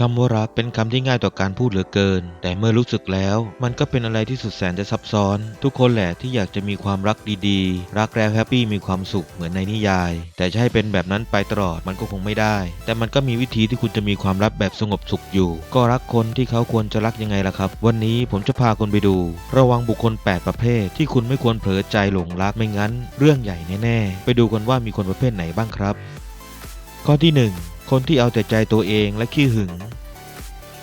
คำว่ารักเป็นคำที่ง่ายต่อการพูดเหลือเกิน แต่เมื่อรู้สึกแล้ว มันก็เป็นอะไรที่สุดแสนจะซับซ้อน ทุกคนแหละที่อยากจะมีความรักดีๆ รักแล้วแฮปปี้มีความสุขเหมือนในนิยาย แต่จะให้เป็นแบบนั้นไปตลอดมันก็คงไม่ได้ แต่มันก็มีวิธีที่คุณจะมีความรักแบบสงบสุขอยู่ ก็รักคนที่เขาควรจะรักยังไงล่ะครับ วันนี้ผมจะพาคุณไปดู ระวังบุคคล 8 ประเภท ที่คุณไม่ควรเผลอใจหลงรักไม่งั้น เรื่องใหญ่แน่ๆไปดูกันว่ามีคนประเภทไหนบ้างครับ ข้อที่ 1 คนที่เอาแต่ใจตัวเองและขี้หึง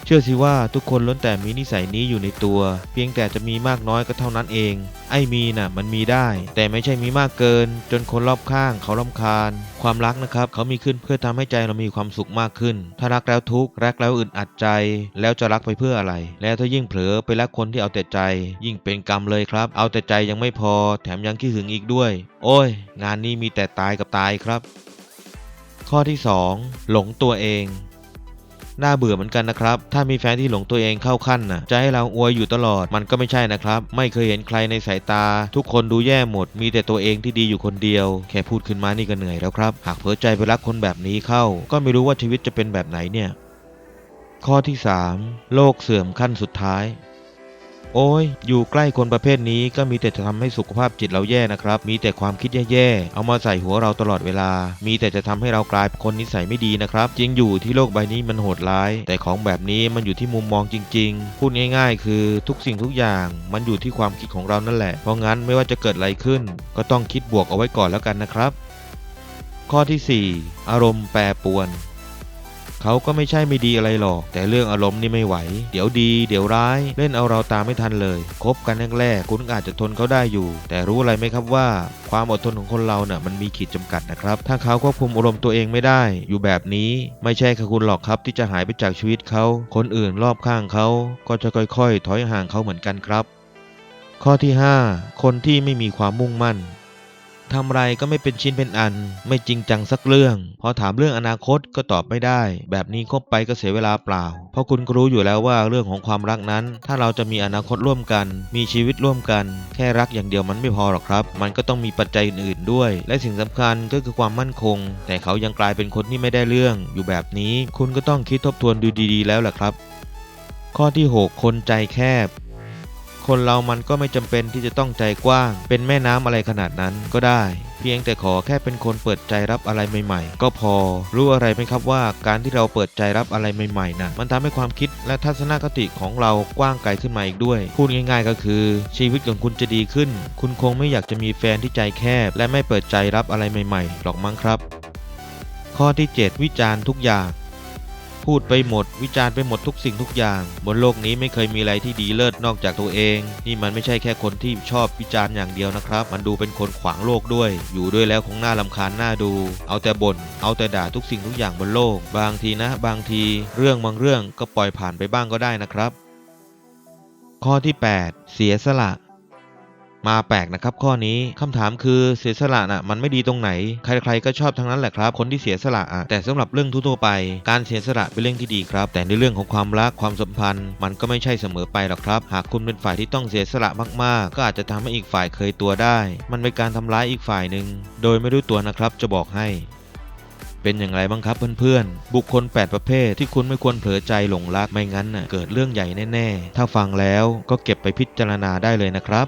เชื่อสิว่าทุกคนล้วนแต่มีนิสัยนี้อยู่ในตัว เพียงแต่จะมีมากน้อยก็เท่านั้นเอง ไอ้มีน่ะมันมีได้ แต่ไม่ใช่มีมากเกิน จนคนรอบข้างเขารำคาญ ความรักนะครับ เขามีขึ้นเพื่อทำให้ใจเรามีความสุขมากขึ้น ถ้ารักแล้วทุกข์รักแล้วอึดอัดใจ แล้วจะรักไปเพื่ออะไร แล้วถ้ายิ่งเผลอไปรักคนที่เอาแต่ใจ ยิ่งเป็นกรรมเลยครับ เอาแต่ใจยังไม่พอ แถมยังขี้หึงอีกด้วย โอ้ย งานนี้มีแต่ตายกับตายครับ ข้อที่ 2 หลงตัวเองน่าเบื่อเหมือนกันนะครับ ถ้ามีแฟนที่หลงตัวเองเข้าขั้นน่ะจะให้เราอวยอยู่ตลอด มันก็ไม่ใช่นะครับ ไม่เคยเห็นใครในสายตา ทุกคนดูแย่หมด มีแต่ตัวเองที่ดีอยู่คนเดียว แค่พูดขึ้นมานี่ก็เหนื่อยแล้วครับ หากเผลอใจไปรักคนแบบนี้เข้า ก็ไม่รู้ว่าชีวิตจะเป็นแบบไหนเนี่ย ข้อที่ 3 โลกเสื่อมขั้นสุดท้าย โอ้ย อยู่ใกล้คนประเภทนี้ก็มีแต่จะทำให้สุขภาพจิตเราแย่นะครับ มีแต่ความคิดแย่ๆ เอามาใส่หัวเราตลอดเวลา มีแต่จะทำให้เรากลายเป็นคนนิสัยไม่ดีนะครับ จริงอยู่ที่โลกใบนี้มันโหดร้าย แต่ของแบบนี้มันอยู่ที่มุมมองจริง ๆ พูดง่ายๆ คือทุกสิ่งทุกอย่างมันอยู่ที่ความคิดของเรานั่นแหละ เพราะงั้นไม่ว่าจะเกิดอะไรขึ้น ก็ต้องคิดบวกเอาไว้ก่อนแล้วกันนะครับ ข้อทีสี่4 อารมณ์แปรปรวน เขาก็ไม่ใช่ไม่ดีอะไรหรอก แต่เรื่องอารมณ์นี่ไม่ไหว เดี๋ยวดี เดี๋ยวร้าย เล่นเอาเราตามไม่ทันเลยคบกันแรกๆคุณอาจจะทนเขาได้อยู่ แต่รู้อะไรไหมครับว่า ความอดทนของคนเราเน่ะมันมีขีดจำกัดนะครับ ถ้าเขาควบคุมอารมณ์ตัวเองไม่ได้ อยู่แบบนี้ไม่ใช่แค่คุณหรอกครับที่จะหายไปจากชีวิตเขา คนอื่นรอบข้างเขา ก็จะค่อยๆ ถอยห่างเขาเหมือนกันครับ ข้อที่ 5 คนที่ไม่มีความมุ่งมั่น ทำไรก็ไม่เป็นชิ้นเป็นอัน ไม่จริงจังสักเรื่อง พอถามเรื่องอนาคตก็ตอบไม่ได้ แบบนี้คบไปก็เสียเวลาเปล่า เพราะคุณก็รู้อยู่แล้วว่าเรื่องของความรักนั้น ถ้าเราจะมีอนาคตร่วมกัน มีชีวิตร่วมกัน แค่รักอย่างเดียวมันไม่พอหรอกครับ มันก็ต้องมีปัจจัยอื่นๆด้วย และสิ่งสำคัญก็คือความมั่นคง แต่เขายังกลายเป็นคนที่ไม่ได้เรื่อง อยู่แบบนี้ คุณก็ต้องคิดทบทวนดูดีๆ แล้วแหละครับ ข้อที่ 6 คนใจแคบ คนเรามันก็ไม่จำเป็นที่จะต้องใจกว้าง เป็นแม่น้ำอะไรขนาดนั้นก็ได้ เพียงแต่ขอแค่เป็นคนเปิดใจรับอะไรใหม่ ๆ ก็พอ รู้อะไรไหมครับว่าการที่เราเปิดใจรับอะไรใหม่ๆนะมันทำให้ความคิดและทัศนคติของเรากว้างไกลขึ้นมาอีกด้วย พูดง่ายๆ ก็คือ ชีวิตของคุณจะดีขึ้น คุณคงไม่อยากจะมีแฟนที่ใจแคบ และไม่เปิดใจรับอะไรใหม่ๆหรอกมั้งครับ ข้อที่ 7 วิจารณ์ทุกอย่าง พูดไปหมด วิจารณ์ไปหมดทุกสิ่งทุกอย่าง บนโลกนี้ไม่เคยมีอะไรที่ดีเลิศนอกจากตัวเอง นี่มันไม่ใช่แค่คนที่ชอบวิจารณ์อย่างเดียวนะครับ มันดูเป็นคนขวางโลกด้วย อยู่ด้วยแล้วคงน่าลำคาญน่าดู เอาแต่บ่นเอาแต่ด่าทุกสิ่งทุกอย่างบนโลก บางทีนะ บางทีเรื่องบางเรื่องก็ปล่อยผ่านไปบ้างก็ได้นะครับ ข้อที่ 8 เสียสละ มาแปลกนะครับข้อนี้คำถามคือเสียสละน่ะมันไม่ดีตรงไหน ใครๆก็ชอบทั้งนั้นแหละครับ คนที่เสียสละอะแต่สำหรับเรื่องทั่วไป การเสียสละเป็นเรื่องที่ดีครับ แต่ในเรื่องของความรักความสัมพันธ์ มันก็ไม่ใช่เสมอไปหรอกครับ หากคุณเป็นฝ่ายที่ต้องเสียสละมากๆ ก็อาจจะทำให้อีกฝ่ายเคยตัวได้ มันเป็นการทำร้ายอีกฝ่ายหนึ่งโดยไม่รู้ตัวนะครับจะบอกให้เป็นอย่างไรบ้างครับเพื่อนๆ บุคคล 8 ประเภทที่คุณไม่ควรเผลอใจหลงรักไม่งั้นน่ะเกิดเรื่องใหญ่แน่ ๆ ถ้าฟังแล้วก็เก็บไปพิจารณาได้เลยนะครับ